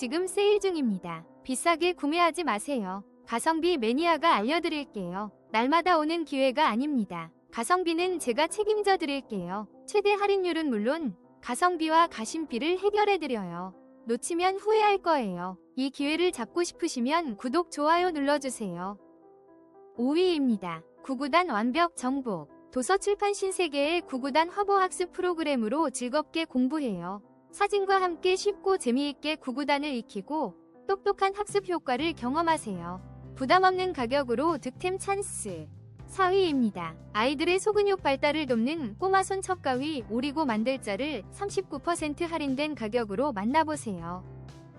지금 세일 중입니다. 비싸게 구매하지 마세요. 가성비 매니아가 알려드릴게요. 날마다 오는 기회가 아닙니다. 가성비는 제가 책임져 드릴게요. 최대 할인율은 물론 가성비와 가심비를 해결해 드려요. 놓치면 후회할 거예요. 이 기회를 잡고 싶으시면 구독, 좋아요 눌러주세요. 5위입니다. 구구단 완벽 정복. 도서 출판 신세계의 구구단 화보 학습 프로그램으로 즐겁게 공부해요. 사진과 함께 쉽고 재미있게 구구단을 익히고 똑똑한 학습 효과를 경험하세요. 부담 없는 가격으로 득템 찬스. 4위입니다. 아이들의 소근육 발달을 돕는 꼬마 손 첩가위 오리고 만들자를 39% 할인된 가격으로 만나보세요.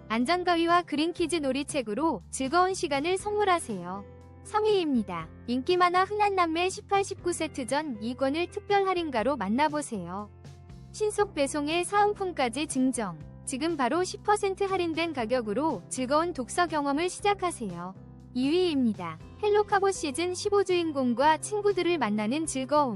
안전가위와 그린키즈 놀이책으로 즐거운 시간을 선물하세요. 3위입니다. 인기 만화 흔한 남매 18, 19세트 전 2권을 특별 할인가로 만나보세요. 신속 배송에 사은품까지 증정. 지금 바로 10% 할인된 가격으로 즐거운 독서 경험을 시작하세요. 2위입니다. 헬로카보 시즌 15 주인공과 친구들을 만나는 즐거움.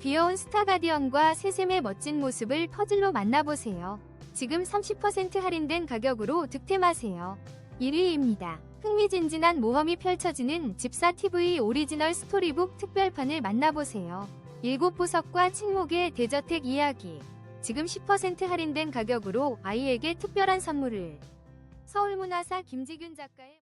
귀여운 스타 가디언과 새샘의 멋진 모습을 퍼즐로 만나보세요. 지금 30% 할인된 가격으로 득템하세요. 1위입니다. 흥미진진한 모험이 펼쳐지는 집사 TV 오리지널 스토리북 특별판을 만나보세요. 일곱 보석과 침묵의 대저택 이야기. 지금 10% 할인된 가격으로 아이에게 특별한 선물을. 서울문화사 김지균 작가의